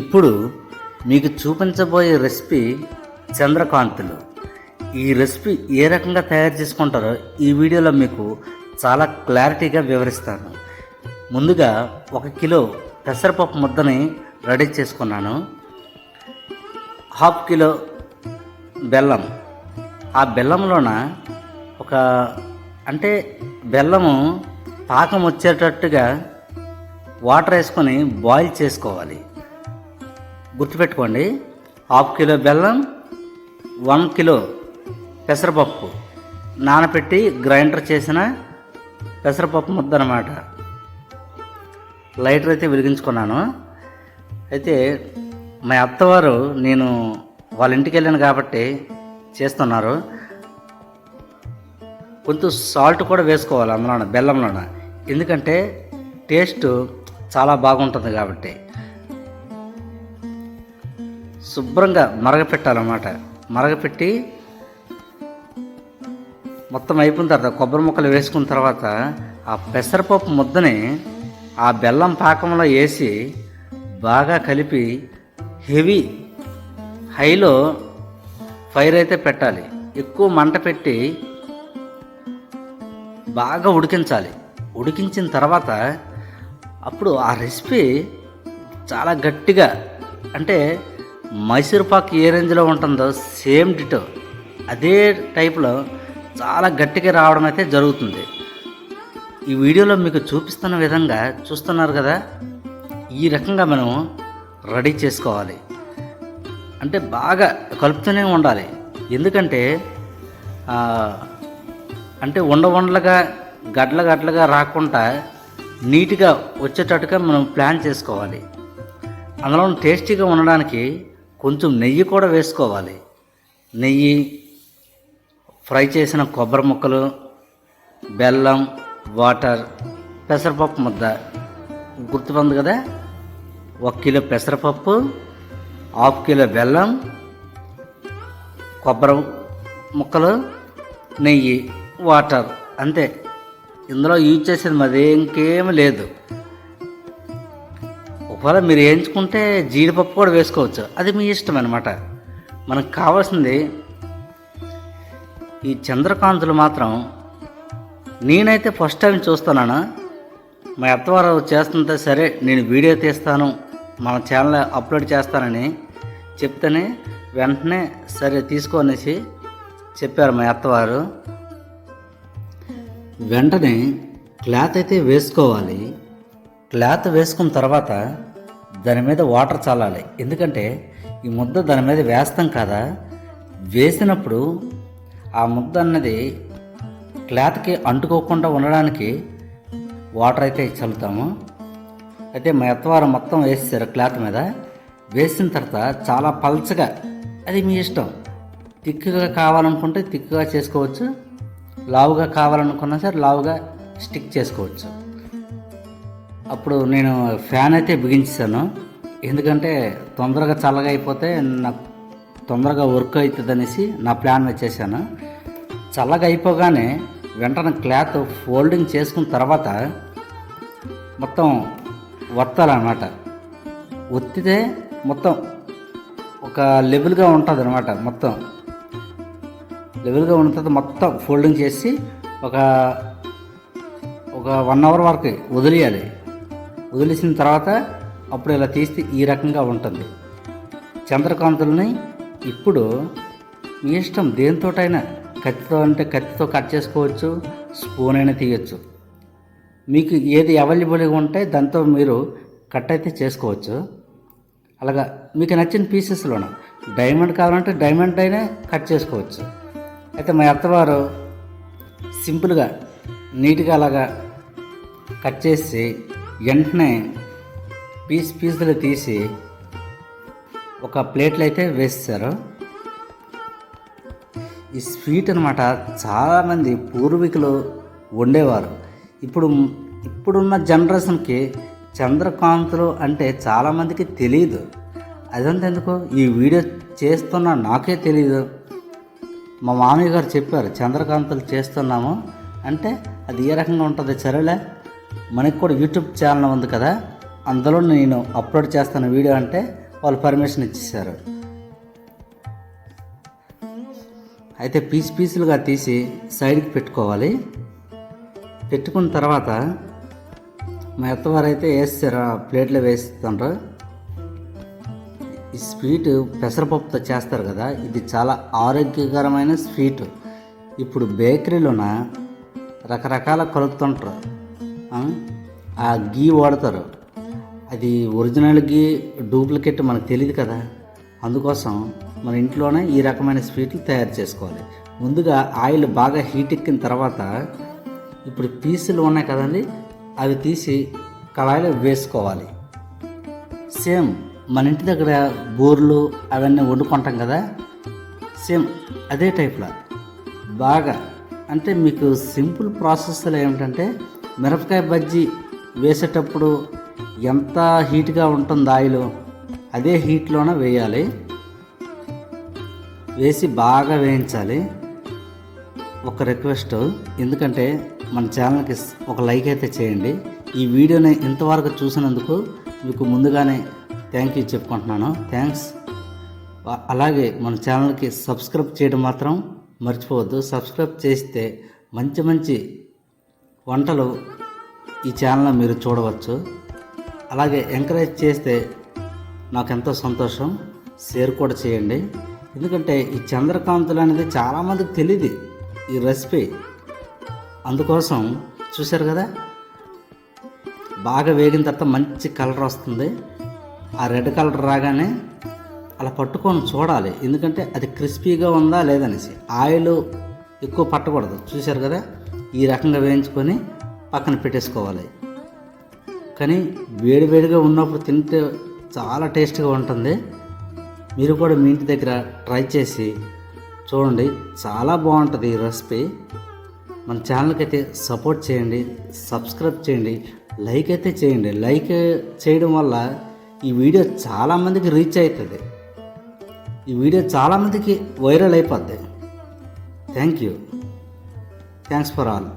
ఇప్పుడు మీకు చూపించబోయే రెసిపీ చంద్రకాంతులు. ఈ రెసిపీ ఏ రకంగా తయారు చేసుకుంటారో ఈ వీడియోలో మీకు చాలా క్లారిటీగా వివరిస్తాను. ముందుగా ఒక కిలో పెసరపప్పు ముద్దని రెడీ చేసుకున్నాను. హాఫ్ కిలో బెల్లం. ఆ బెల్లంలోన ఒక అంటే బెల్లము పాకం వచ్చేటట్టుగా వాటర్ వేసుకొని బాయిల్ చేసుకోవాలి. గుర్తుపెట్టుకోండి. హాఫ్ కిలో బెల్లం వన్ కిలో పెసరపప్పు. నానబెట్టి గ్రైండర్ చేసిన పెసరపప్పు ముద్ద అనమాట లైటర్ అయితే వెలిగించుకున్నాను. అయితే మా అత్తవారు నేను వాళ్ళ ఇంటికి వెళ్ళాను కాబట్టి చేస్తున్నారు. కొంచెం సాల్ట్ కూడా వేసుకోవాలి అందులోన బెల్లంలోన. ఎందుకంటే టేస్ట్ చాలా బాగుంటుంది కాబట్టి. శుభ్రంగా మరగపెట్టాలన్నమాట. మరగపెట్టి మొత్తం అయిపోయిన తర్వాత కొబ్బరి ముక్కలు వేసుకున్న తర్వాత ఆ పెసరపప్పు ముద్దని ఆ బెల్లం పాకంలో వేసి బాగా కలిపి హెవీ హైలో ఫైర్ అయితే పెట్టాలి. ఎక్కువ మంట పెట్టి బాగా ఉడికించాలి. ఉడికించిన తర్వాత అప్పుడు ఆ రెసిపీ చాలా గట్టిగా అంటే మైసూర్పాక్ ఏ రేంజ్లో ఉంటుందో సేమ్ డిటో. అదే టైప్లో చాలా గట్టిగా రావడం అయితే జరుగుతుంది. ఈ వీడియోలో మీకు చూపిస్తున్న విధంగా చూస్తున్నారు కదా ఈ రకంగా మనం రెడీ చేసుకోవాలి. అంటే బాగా కలుపుతూనే ఉండాలి. ఎందుకంటే అంటే ఉండ ఉండలుగా గడ్ల గడ్లగా రాకుండా నీట్గా వచ్చేటట్టుగా మనం ప్లాన్ చేసుకోవాలి. అందులో టేస్టీగా ఉండడానికి కొంచెం నెయ్యి కూడా వేసుకోవాలి. నెయ్యి ఫ్రై చేసిన కొబ్బరి ముక్కలు బెల్లం వాటర్ పెసరపప్పు ముద్ద. గుర్తుపంది కదా? ఒక కిలో పెసరపప్పు హాఫ్ కిలో బెల్లం కొబ్బరి ముక్కలు నెయ్యి వాటర్. అంతే. ఇందులో యూజ్ చేసేది మాది ఇంకేం లేదు. ఒకవేళ మీరు వేయించుకుంటే జీడిపప్పు కూడా వేసుకోవచ్చు. అది మీ ఇష్టం అనమాట మనకు కావాల్సింది ఈ చంద్రకాంతులు మాత్రం నేనైతే ఫస్ట్ టైం చూస్తున్నాను. మా అత్తవారు చేస్తుంటే సరే నేను వీడియో తీస్తాను మన ఛానల్ అప్లోడ్ చేస్తానని చెప్తేనే వెంటనే సరే తీసుకొనేసి చెప్పారు మా అత్తవారు. వెంటనే క్లాత్ అయితే వేసుకోవాలి. క్లాత్ వేసుకున్న తర్వాత దాని మీద వాటర్ చల్లాలి. ఎందుకంటే ఈ ముద్ద దాని మీద వేస్తాం కదా వేసినప్పుడు ఆ ముద్ద అన్నది క్లాత్కి అంటుకోకుండా ఉండడానికి వాటర్ అయితే చల్లుతాము. అయితే మా మొత్తం వేసేసారు క్లాత్ మీద. వేసిన తర్వాత చాలా పల్చగా అది మీ ఇష్టం. తిక్కుగా కావాలనుకుంటే తిక్కుగా చేసుకోవచ్చు. లావుగా కావాలనుకున్నా సరే లావుగా స్టిక్ చేసుకోవచ్చు. అప్పుడు నేను ఫ్యాన్ అయితే బిగించాను ఎందుకంటే తొందరగా చల్లగా అయిపోతే నాకు తొందరగా వర్క్ అవుతుంది అనేసి నా ప్లాన్ వచ్చేసాను. చల్లగా అయిపోగానే వెంటనే క్లాత్ ఫోల్డింగ్ చేసుకున్న తర్వాత మొత్తం వత్తాలన్నమాట. ఒత్తితే మొత్తం ఒక లెవెల్గా ఉంటుంది అనమాట మొత్తం. లెవెల్గా ఉన్న తర్వాత మొత్తం ఫోల్డింగ్ చేసి ఒక ఒక వన్ అవర్ వరకు వదిలేయాలి. వదిలేసిన తర్వాత అప్పుడు ఇలా తీస్తే ఈ రకంగా ఉంటుంది. చంద్రకాంతుల్ని ఇప్పుడు మీ ఇష్టం దేనితోటైనా కత్తితో అంటే కత్తితో కట్ చేసుకోవచ్చు స్పూన్ అయినా తీయచ్చు. మీకు ఏది అవైలబుల్గా ఉంటే దాంతో మీరు కట్ అయితే చేసుకోవచ్చు. అలాగా మీకు నచ్చిన పీసెస్లోన డైమండ్ కావాలంటే డైమండ్ అయినా కట్ చేసుకోవచ్చు. అయితే మా అత్తవారు సింపుల్గా నీట్గా అలాగా కట్ చేసి వెంటనే పీస్ పీసులు తీసి ఒక ప్లేట్లో అయితే వేస్తారు. ఈ స్వీట్ అనమాట చాలామంది పూర్వీకులు వండేవారు. ఇప్పుడు ఇప్పుడున్న జనరేషన్కి చంద్రకాంతులు అంటే చాలామందికి తెలియదు అదంతా ఎందుకు? ఈ వీడియో చేస్తున్న నాకే తెలియదు మా మామయ్య గారు చెప్పారు చంద్రకాంతులు చేస్తున్నాము. అంటే అది ఏ రకంగా ఉంటుంది? సరేలే. మనకి కూడా యూట్యూబ్ ఛానల్ ఉంది కదా అందులో నేను అప్లోడ్ చేస్తాను వీడియో అంటే వాళ్ళు పర్మిషన్ ఇచ్చేసారు అయితే పీస్ పీసులుగా తీసి సైడ్కి పెట్టుకోవాలి. పెట్టుకున్న తర్వాత మా అత్తవారు అయితే వేస్తారు ఆ ప్లేట్లో వేస్తుండ్రు. ఈ స్వీట్ పెసరపప్పుతో చేస్తారు కదా ఇది చాలా ఆరోగ్యకరమైన స్వీట్. ఇప్పుడు బేకరీలోన రకరకాల కలుపుతుంటారు ఆ? గీ వాడతారు. అది ఒరిజినల్ గీ డూప్లికేట్ మనకు తెలియదు కదా. అందుకోసం మన ఇంట్లోనే ఈ రకమైన స్వీట్లు తయారు చేసుకోవాలి. ముందుగా ఆయిల్ బాగా హీట్ ఎక్కిన తర్వాత ఇప్పుడు పీసులు ఉన్నాయి కదండి అవి తీసి కళాయిలో వేసుకోవాలి. సేమ్ మన ఇంటి దగ్గర బూర్లు అవన్నీ వండుకుంటాం కదా సేమ్ అదే టైప్లో. బాగా అంటే మీకు సింపుల్ ప్రాసెస్లో ఏమిటంటే మిరపకాయ బజ్జీ వేసేటప్పుడు ఎంత హీట్గా ఉంటుంది ఆయిల్ అదే హీట్లోన వేయాలి. వేసి బాగా వేయించాలి. ఒక రిక్వెస్ట్ ఎందుకంటే మన ఛానల్కి ఒక లైక్ అయితే చేయండి. ఈ వీడియోని ఇంతవరకు చూసినందుకు మీకు ముందుగానే థ్యాంక్ యూ చెప్పుకుంటున్నాను. థ్యాంక్స్ అలాగే మన ఛానల్కి సబ్స్క్రైబ్ చేయడం మాత్రం మర్చిపోవద్దు. సబ్స్క్రైబ్ చేస్తే మంచి మంచి వంటలు ఈ ఛానల్లో మీరు చూడవచ్చు. అలాగే ఎంకరేజ్ చేస్తే నాకు ఎంతో సంతోషం. షేర్ కూడా చేయండి. ఎందుకంటే ఈ చంద్రకాంతులు అనేది చాలామందికి తెలియదు ఈ రెసిపీ. అందుకోసం చూశారు కదా? బాగా వేగిన తర్వాత మంచి కలర్ వస్తుంది. ఆ రెడ్ కలర్ రాగానే అలా పట్టుకొని చూడాలి. ఎందుకంటే అది క్రిస్పీగా ఉందా లేదనేసి. ఆయిల్ ఎక్కువ పట్టకూడదు. చూశారు కదా? ఈ రకంగా వేయించుకొని పక్కన పెట్టేసుకోవాలి. కానీ వేడివేడిగా ఉన్నప్పుడు తింటే చాలా టేస్ట్గా ఉంటుంది. మీరు కూడా మీ ఇంటి దగ్గర ట్రై చేసి చూడండి. చాలా బాగుంటుంది ఈ రెసిపీ. మన ఛానల్కి అయితే సపోర్ట్ చేయండి సబ్స్క్రైబ్ చేయండి లైక్ అయితే చేయండి. లైక్ చేయడం వల్ల ఈ వీడియో చాలామందికి రీచ్ అవుతుంది. ఈ వీడియో చాలామందికి వైరల్ అయిపోద్ది. Thank you thanks for all